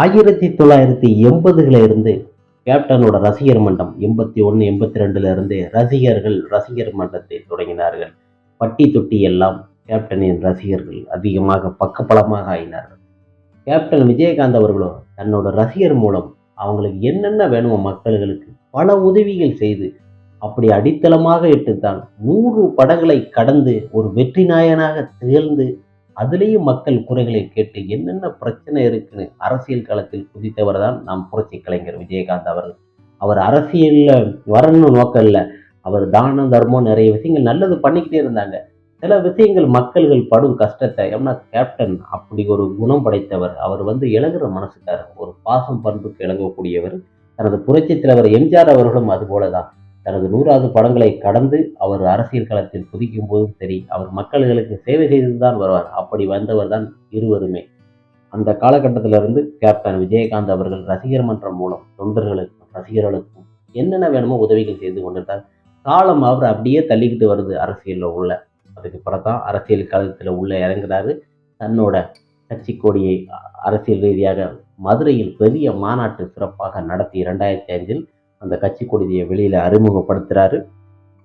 ஆயிரத்தி தொள்ளாயிரத்தி எண்பதுகளில் இருந்து கேப்டனோட ரசிகர் மன்றம் எண்பத்தி ஒன்று எண்பத்தி ரெண்டுல இருந்து ரசிகர்கள் ரசிகர் மன்றத்தை தொடங்கினார்கள். பட்டி தொட்டி எல்லாம் கேப்டனின் ரசிகர்கள் அதிகமாக பக்கபலமாக ஆயினார்கள். கேப்டன் விஜயகாந்த் அவர்களோ தன்னோட ரசிகர் மூலம் அவங்களுக்கு என்னென்ன வேணுமோ மக்களுக்கு பல உதவிகள் செய்து அப்படி அடித்தளமாக இட்டுத்தான் நூறு படங்களை கடந்து ஒரு வெற்றி நாயனாக திகழ்ந்து அதுலேயும் மக்கள் குறைகளை கேட்டு என்னென்ன பிரச்சனை இருக்குன்னு அரசியல் களத்தில் குதித்தவர் தான் நாம் புரட்சி கலைஞர் விஜயகாந்த் அவர்கள். அவர் அரசியலில் வரணும்னு நோக்கம் இல்லை. அவர் தானம் தர்மம் நிறைய விஷயங்கள் நல்லது பண்ணிக்கிட்டே இருந்தாங்க. சில விஷயங்கள் மக்கள்கள் படும் கஷ்டத்தை ஏன்னா கேப்டன் அப்படி ஒரு குணம் படைத்தவர். அவர் வந்து இழங்குற மனசுக்காரர். ஒரு பாசம் பண்புக்கு இழங்கக்கூடியவர். தனது புரட்சி தலைவர் எம்ஜிஆர் அவர்களும் அதுபோல தான் தனது நூறாவது படங்களை கடந்து அவர் அரசியல் களத்தில் குதிக்கும் போதும் சரி அவர் மக்களுக்கு சேவை செய்து தான் வருவார். அப்படி வந்தவர் தான் இருவருமே. அந்த காலகட்டத்திலிருந்து கேப்டன் விஜயகாந்த் அவர்கள் ரசிகர் மன்றம் மூலம் தொண்டர்களுக்கும் ரசிகர்களுக்கும் என்னென்ன வேணுமோ உதவிகள் செய்து கொண்டிருந்தார். காலம் அவர் அப்படியே தள்ளிக்கிட்டு வருது அரசியலில் உள்ள. அதுக்கு பிறகு தான் அரசியல் களத்தில் உள்ள இறங்குறாரு. தன்னோட கட்சி கொடியை அரசியல் ரீதியாக மதுரையில் பெரிய மாநாட்டு சிறப்பாக நடத்தி இரண்டாயிரத்தி அஞ்சில் அந்த கட்சி கொடியை வெளியில் அறிமுகப்படுத்துகிறாரு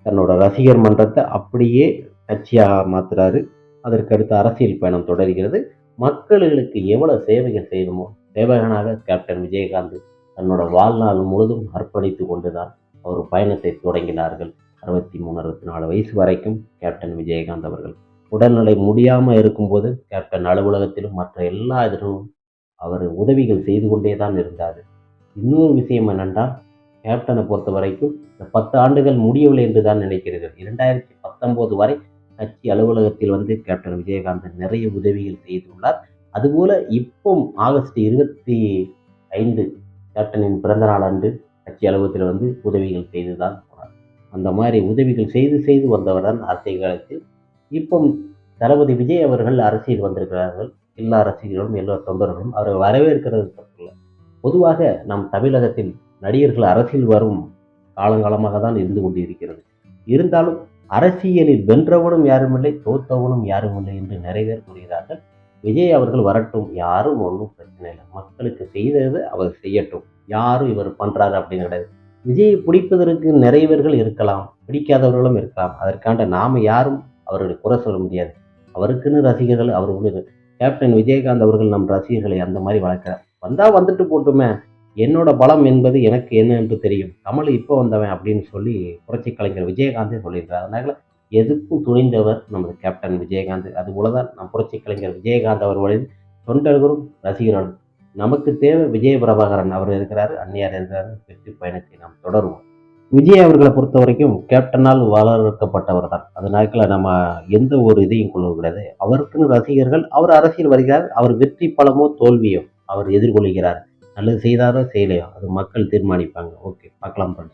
தன்னோட ரசிகர் மன்றத்தை அப்படியே கட்சியாக மாற்றுறாரு அதற்கடுத்து அரசியல் பயணம் தொடர்கிறது. மக்களுக்கு எவ்வளவு சேவைகள் செய்யணுமோ சேவகனாக கேப்டன் விஜயகாந்த் தன்னோட வாழ்நாள் முழுதும் அர்ப்பணித்து கொண்டுதான் அவர் பயணத்தை தொடங்கினார்கள். அறுபத்தி மூணு அறுபத்தி நாலு வயசு வரைக்கும் கேப்டன் விஜயகாந்த் அவர்கள். உடல்நிலை முடியாமல் இருக்கும்போது கேப்டன் அலுவலகத்திலும் மற்ற எல்லா இதிலும் அவர் உதவிகள் செய்து கொண்டே தான் இருந்தார். இன்னொரு விஷயம் என்னென்றால் கேப்டனை பொறுத்த வரைக்கும் இந்த பத்து ஆண்டுகள் முடியவில்லை என்று தான் நினைக்கிறீர்கள். இரண்டாயிரத்தி பத்தொம்போது வரை கட்சி அலுவலகத்தில் வந்து கேப்டன் விஜயகாந்த் நிறைய உதவிகள் செய்துள்ளார். அதுபோல இப்போ ஆகஸ்ட் இருபத்தி ஐந்து கேப்டனின் பிறந்த நாள் அன்று கட்சி அலுவலகத்தில் வந்து உதவிகள் செய்து தான் போனார். அந்த மாதிரி உதவிகள் செய்து செய்து வந்தவர் தான் அரசியல் காலத்தில் இப்போ தளபதி விஜய் அவர்கள் அரசியல் வந்திருக்கிறார்கள். எல்லா ரசிகர்களும் எல்லா தொண்டர்களும் அவரை வரவேற்கிறது தப்பில்லை பொதுவாக நம் தமிழகத்தில் நடிகர்கள் அரசியல் வரும் காலங்காலமாக தான் இருந்து கொண்டிருக்கிறது. இருந்தாலும் அரசியலில் வென்றவனும் யாருமில்லை தோத்தவனும் யாருமில்லை என்று நிறைய பேர் கூறுகிறார்கள். விஜய் அவர்கள் வரட்டும் யாரும் ஒன்றும் பிரச்சனை இல்லை. மக்களுக்கு செய்தது அவர் செய்யட்டும். யாரும் இவர் பண்ணுறாரு அப்படின்னு கிடையாது. விஜயை பிடிப்பதற்கு நிறைய பேர்கள் இருக்கலாம் பிடிக்காதவர்களும் இருக்கலாம். அதற்காண்ட நாம் யாரும் அவர்களை குறை சொல்ல முடியாது. அவருக்குன்னு ரசிகர்கள் அவர் ஒன்று கேப்டன் விஜயகாந்த் அவர்கள் நம் ரசிகர்களை அந்த மாதிரி வளர்க்கிறார். வந்தால் வந்துட்டு போட்டுமே என்னோட பலம் என்பது எனக்கு என்ன என்று தெரியும். கமல் இப்போ வந்தவன் அப்படின்னு சொல்லி புரட்சி கலைஞர் விஜயகாந்தே சொல்லியிருக்கார் அதனால எதுக்கும் துணிந்தவர் நமது கேப்டன் விஜயகாந்த். அதுபோல தான் நம் புரட்சி கலைஞர் விஜயகாந்த் அவர்களின் தொண்டர்களும் ரசிகர்களும். நமக்கு தேவை விஜய பிரபாகரன். அவர் இருக்கிறாரு அந்நியார் இருக்கிறாரு. வெற்றி பயணத்தை நாம் தொடருவோம். விஜய் அவர்களை பொறுத்த வரைக்கும் கேப்டனால் வளர்க்கப்பட்டவர் தான். அதனால நம்ம எந்த ஒரு இதையும் கொள்ள அவருக்குன்னு ரசிகர்கள் அவர் அரசியல் வருகிறார். அவர் வெற்றி பலமோ தோல்வியோ அவர் எதிர்கொள்கிறார். நல்லது செய்தாரோ செய்யலையோ அது மக்கள் தீர்மானிப்பாங்க. ஓகே பார்க்கலாம் பண்ணு